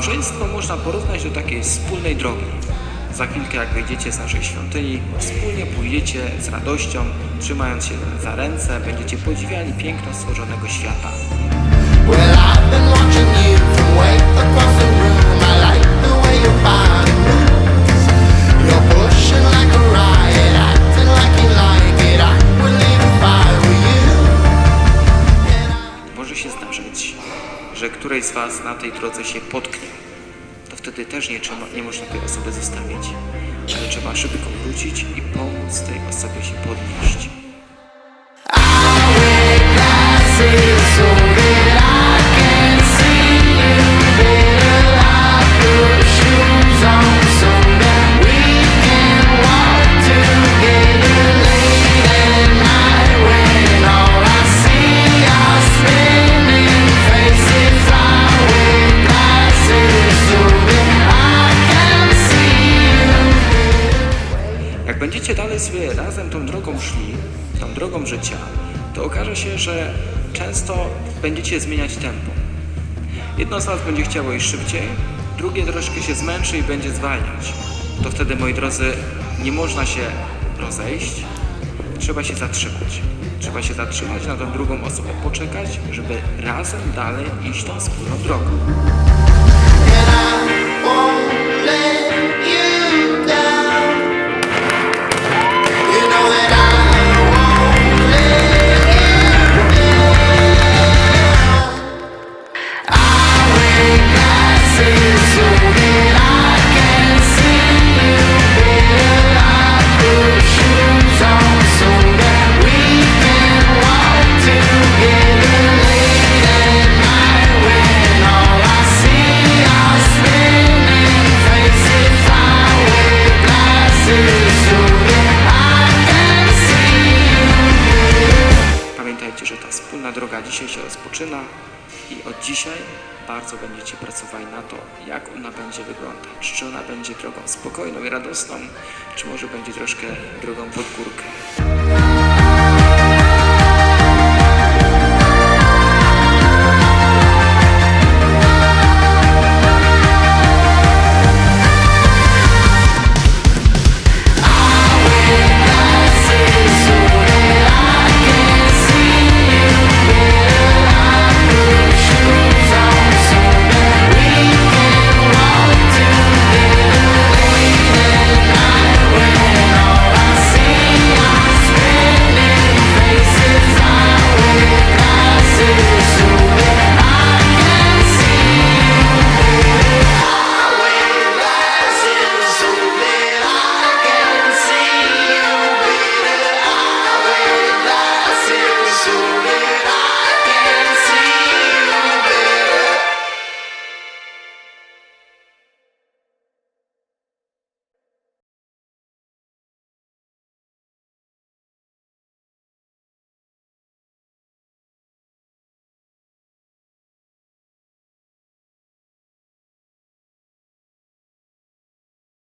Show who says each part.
Speaker 1: Małżeństwo można porównać do takiej wspólnej drogi. Za chwilkę, jak wyjdziecie z naszej świątyni, wspólnie pójdziecie z radością, trzymając się za ręce, będziecie podziwiali piękno stworzonego świata.
Speaker 2: Well,
Speaker 1: że któryś z Was na tej drodze się potknie. To wtedy też nie, trzeba, nie można tej osoby zostawić, ale trzeba szybko wrócić i pomóc tej osobie się podnieść. Będziecie dalej sobie razem tą drogą szli, tą drogą życia, to okaże się, że często będziecie zmieniać tempo. Jedno z Was będzie chciało iść szybciej, drugie troszkę się zmęczy i będzie zwalniać. To wtedy, moi drodzy, nie można się rozejść, trzeba się zatrzymać. Trzeba się zatrzymać na tą drugą osobę, poczekać, żeby razem dalej iść tą wspólną drogą. Pamiętajcie, że ta wspólna droga dzisiaj się rozpoczyna i od dzisiaj bardzo będziecie pracowali na to, jak ona będzie wyglądać. Czy ona będzie drogą spokojną i radosną, czy może będzie troszkę drogą pod górkę.